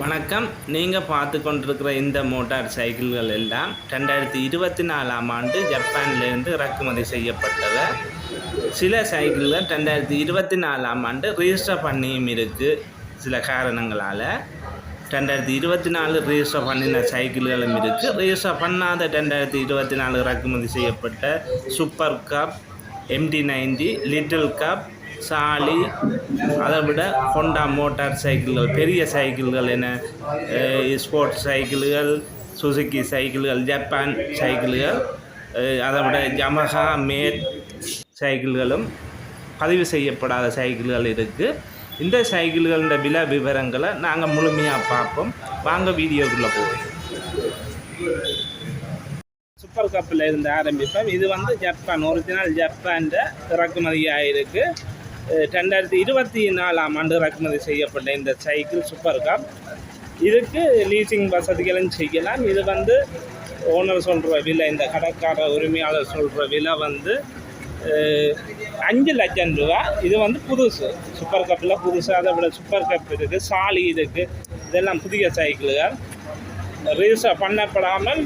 வணக்கம். நீங்கள் பார்த்து கொண்டிருக்கிற இந்த மோட்டார் சைக்கிள்கள் எல்லாம் ரெண்டாயிரத்தி இருபத்தி நாலாம் ஆண்டு ஜப்பான்லேருந்து இறக்குமதி செய்யப்பட்டவை சில சைக்கிள்கள் ரெண்டாயிரத்தி இருபத்தி நாலாம் ஆண்டு ரிஜிஸ்டர் பண்ணியும் இருக்குது சில காரணங்களால் ரெண்டாயிரத்தி இருபத்தி நாலு ரிஜிஸ்டர் பண்ணின சைக்கிள்களும் இருக்குது ரிஜிஸ்டர் பண்ணாத ரெண்டாயிரத்தி இருபத்தி நாலு இறக்குமதி செய்யப்பட்ட Super Cub MD ninety Little Cub Chaly அதை விட ஹொண்டா மோட்டார் சைக்கிள்கள் பெரிய சைக்கிள்கள் என ஸ்போர்ட்ஸ் சைக்கிள்கள் சுசுக்கி சைக்கிள்கள் ஜப்பான் சைக்கிள்கள் அதை விட ஜமஹா மேட் சைக்கிள்களும் பதிவு செய்யப்படாத சைக்கிள்கள் இருக்குது இந்த சைக்கிள்களோட விலை விவரங்களை நாங்கள் முழுமையாக பார்ப்போம். வாங்க வீடியோக்குள்ளே போவோம். சூப்பர் கப்பில் இருந்து ஆரம்பிப்போம். இது வந்து ஜப்பான் ஒரிஜினல் ஜப்பான் இறக்குமதியாக இருக்குது ரெண்டாயிரத்தி இருபத்தி நாலாம் ஆண்டு இறக்குமதி செய்யப்பட்ட இந்த சைக்கிள் சூப்பர் கப் இதுக்கு லீசிங் வசதிகளும் செய்யலாம். இது வந்து ஓனர் சொல்கிற விலை இந்த கடைக்கார உரிமையாளர் சொல்கிற விலை வந்து அஞ்சு லட்சம் ரூபா. இது வந்து புதுசு. சூப்பர் கப்பில் புதுசு அதை விட சூப்பர் கப் இருக்குது சாலி இருக்குது இதெல்லாம் புதிய சைக்கிள்கள். ரிஜிஸ்டர் பண்ணப்படாமல்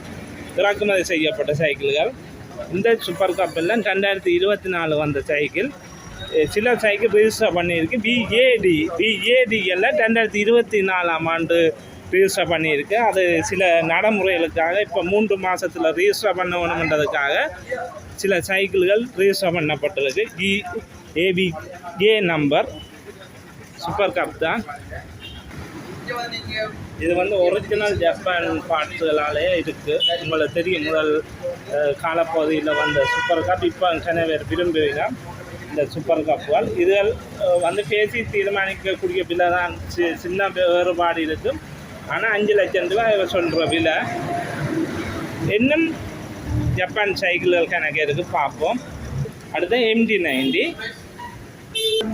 இறக்குமதி செய்யப்பட்ட சைக்கிள்கள். இந்த சூப்பர் கப்பெல்லாம் ரெண்டாயிரத்தி இருபத்தி நாலு வந்த சைக்கிள். சில சைக்கிள் ரிஜிஸ்டர் பண்ணியிருக்கு. பிஏடி பிஏடி ரெண்டாயிரத்தி இருபத்தி நாலாம் ஆண்டு ரிஜிஸ்டர் பண்ணியிருக்கு. அது சில நடைமுறைகளுக்காக இப்போ மூன்று மாதத்தில் ரிஜிஸ்டர் பண்ண வேணுமென்றதுக்காக சில சைக்கிள்கள் ரிஜிஸ்டர் பண்ணப்பட்டிருக்கு. E AB A number Super Cub தான். இது வந்து ஒரிஜினல் ஜப்பான் பாட்டுகளாலே இருக்குது உங்களுக்கு தெரியும் முதல் காலப்பகுதியில் வந்த சூப்பர் கப் இப்போ கன பேர் விரும்புவீங்க இந்த சூப்பர் கப்புகள் இதுகள் வந்து பேசி தீர்மானிக்கக்கூடிய விலை தான் சி- சின்ன வேறுபாடு இருக்கும். ஆனால் அஞ்சு லட்சம் ரூபாய் இவ சொல்கிற விலை. இன்னும் ஜப்பான் சைக்கிள்கள் கணக்கு இருக்குது பார்ப்போம். அடுத்து எம்டி நைன்டி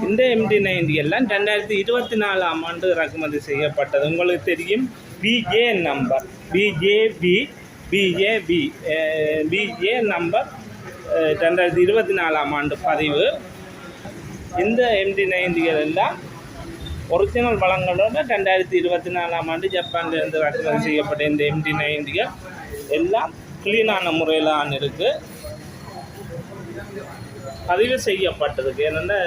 இந்த எம்டி நைன்டி எல்லாம் ரெண்டாயிரத்தி இருபத்தி நாலாம் ஆண்டு இறக்குமதி செய்யப்பட்டது. உங்களுக்கு தெரியும் BJ number BJP BJP BJ number ரெண்டாயிரத்தி இருபத்தி நாலாம் ஆண்டு பதிவு. இந்த எம்டி நைன்டிகள் எல்லாம் ஒரிஜினல் வளங்களோட ரெண்டாயிரத்தி இருபத்தி நாலாம் ஆண்டு ஜப்பான்லேருந்து இறக்குமதி செய்யப்பட்ட இந்த எம்டி நைன்டிகள் எல்லாம் க்ளீனான முறையில் தான் இருக்குது பதிவு செய்யப்பட்டிருக்கு. என்னென்னா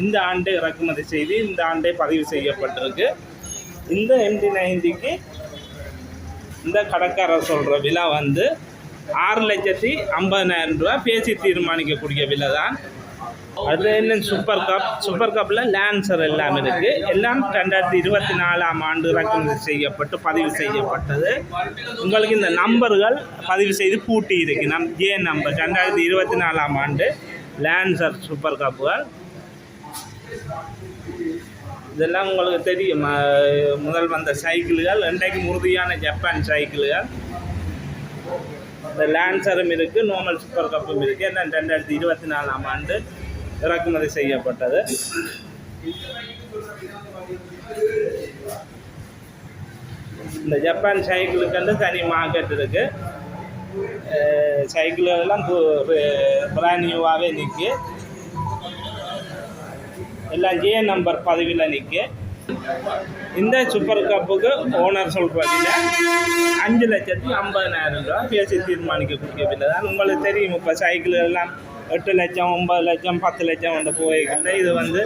இந்த ஆண்டே இறக்குமதி செய்து இந்த ஆண்டே பதிவு செய்யப்பட்டிருக்கு. இந்த எம்டி நைன்டிக்கு இந்த கடைக்காரர் சொல்கிற விலை வந்து ஆறு லட்சத்தி ஐம்பதனாயிரம் ரூபா பேசி தீர்மானிக்கக்கூடிய விலை தான் அது என்ன சூப்பர் கப் சூப்பர் கப்பில் லேன்சர் எல்லாம் இருக்குது எல்லாம் ரெண்டாயிரத்தி இருபத்தி நாலாம் ஆண்டு இறக்குமதி செய்யப்பட்டு பதிவு செய்யப்பட்டது. உங்களுக்கு இந்த நம்பர்கள் பதிவு செய்து பூட்டி இருக்கு. நம் ஜே நம்பர் ரெண்டாயிரத்தி இருபத்தி நாலாம் ஆண்டு லேன்சர் சூப்பர் கப்புகள் இதெல்லாம் உங்களுக்கு தெரியும். முதல் வந்த சைக்கிள்கள் ரெண்டைக்கு உறுதியான ஜப்பான் சைக்கிள்கள். இந்த லேன்சரும் இருக்குது நார்மல் சூப்பர் கப்பும் இருக்குது எல்லாம் ரெண்டாயிரத்தி இருபத்தி நாலாம் ஆண்டு இறக்குமதி செய்யப்பட்டது. இந்த ஜப்பான் சைக்கிளுக்கு வந்து தனி மார்க்கெட் இருக்குது சைக்கிள் எல்லாம் பிராண்ட் நியூவாகவே நிற்கு எல்லாம் ஜிஏ நம்பர் பதவியில் நிற்கு இந்த சூப்பர் கப்புக்கு ஓனர் சொல்கிறீங்க அஞ்சு லட்சத்தி ஐம்பதனாயிரம் ரூபா பேசி தீர்மானிக்கக்கூடிய விலை தான் உங்களுக்கு தெரியும் இப்போ சைக்கிள் எல்லாம் எட்டு லட்சம் ஒன்பது லட்சம் பத்து லட்சம் கொண்டு போய்கிட்ட இது வந்து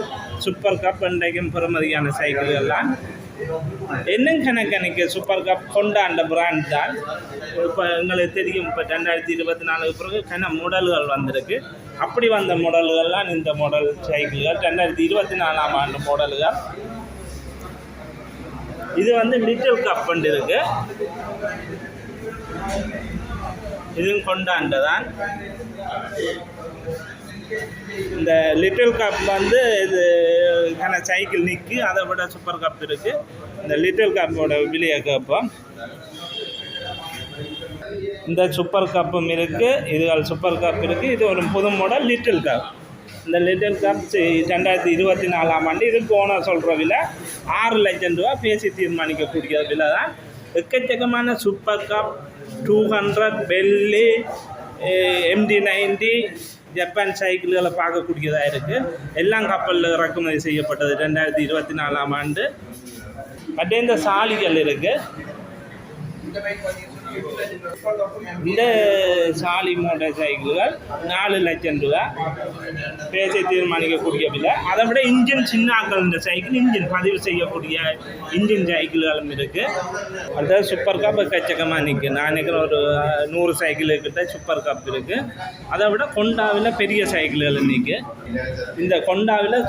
சூப்பர் கப் இன்றைக்கும் பெறுமதியான சைக்கிள்கள்லாம் என்னங்க கணக்கணிக்கு சூப்பர் கப் கொண்டாண்ட பிராண்ட் தான்? இப்போ எங்களுக்கு தெரியும் இப்போ ரெண்டாயிரத்தி இருபத்தி நாலுக்கு பிறகு கன முடல்கள் வந்திருக்கு. அப்படி வந்த முடல்கள்லாம் இந்த மாடல் சைக்கிள்கள் ரெண்டாயிரத்தி இருபத்தி நாலாம் ஆண்டு மாடல்கள் இது வந்து லிட்டில் கப் இருக்கு. இதுவும் கொண்டாண்டதான் இந்த லிட்டில் கப் வந்து இது கன சைக்கிள் நிற்கி அதை விட சூப்பர் கப் இருக்கு. இந்த லிட்டில் கப்போட விலையை கேட்போம். இந்த சூப்பர் கப்பும் இருக்கு. இதுகள் சூப்பர் கப் இருக்கு. இது ஒரு புது மாடல் லிட்டில் கப் இந்த லிட்டில் கப் ரெண்டாயிரத்தி இருபத்தி நாலாம் ஆண்டு இதுக்கு ஓனர் சொல்கிற விலை ஆறு லட்சம் ரூபா பேசி தீர்மானிக்கக்கூடிய விலை தான். எக்கச்சக்கமான Super Cub two hundred Benly MD ninety Japan சைக்கிள்களை பார்க்கக்கூடியதாக இருக்குது எல்லாம் கப்பலில் இறக்குமதி செய்யப்பட்டது. ரெண்டாயிரத்தி இருபத்தி நாலாம் ஆண்டு. மற்ற இந்த சாலிகள் இருக்குது இந்த சாலி மோட்டார் சைக்கிள்கள் நாலு லட்சம் ரூபா. பேசி தீர்மானிக்கக்கூடிய விலை. அதை விட இன்ஜின் சின்ன ஆக்கள் இந்த சைக்கிள் இன்ஜின் பதிவு செய்யக்கூடிய இன்ஜின் சைக்கிள்களும் இருக்குது அடுத்தது சூப்பர் கப் கச்சக்கமாக நிற்கும் நான் நினைக்கிற ஒரு நூறு சைக்கிள் கிட்ட சூப்பர் கப் இருக்குது அதை விட கொண்டாவில் பெரிய சைக்கிள்கள் நிற்கு இந்த கொண்டாவில்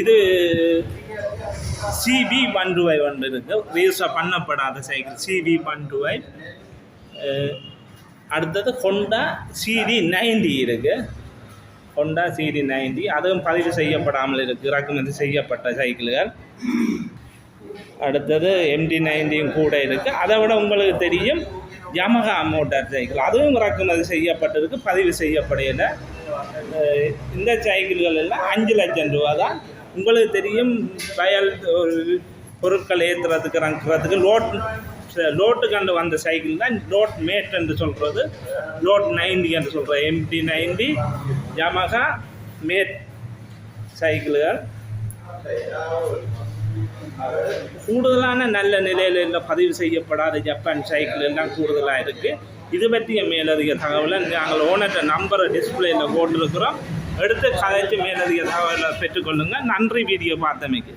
இது சிபி பண்டுவை ஒன்று இருக்குது ரீல்ஸாக பண்ணப்படாத சைக்கிள். சிபி பண்டுவை அடுத்தது ஹொண்டா சிடி நைன்டி இருக்குது ஹொண்டா சிடி நைன்டி அதுவும் பதிவு செய்யப்படாமல் இருக்குது இறக்குமதி செய்யப்பட்ட சைக்கிள்கள் அடுத்தது எம்டி நைன்டியும் கூட இருக்குது அதை விட உங்களுக்கு தெரியும் யமகா மோட்டார் சைக்கிள் அதுவும் இறக்குமதி செய்யப்பட்டிருக்கு பதிவு செய்யப்படையில் இந்த சைக்கிள்கள் எல்லாம் அஞ்சு லட்சம் ரூபா தான் உங்களுக்கு தெரியும் வயல் பொருட்கள் ஏற்றுறதுக்கு இறக்குறதுக்கு லோட் லோட்டு கண்டு வந்த சைக்கிள் தான் லோட் மேட் என்று சொல்கிறது லோட் நைன்டி என்று சொல்கிறோம் எம்டி நைன்டி ஜமகா மேட் சைக்கிள்கள். கூடுதலான நல்ல நிலையில் இல்லை பதிவு செய்யப்படாத ஜப்பான் சைக்கிள் எல்லாம் கூடுதலாக இருக்குது இது பற்றிய மேலதிக தகவலை நாங்கள் ஓனர்கிட்ட நம்பரை டிஸ்பிளேயில் போட்டிருக்கிறோம். எடுத்து கதைச்சு மேலதிக தகவலை பெற்றுக்கொள்ளுங்கள் நன்றி வீடியோ பார்த்தமைக்கு.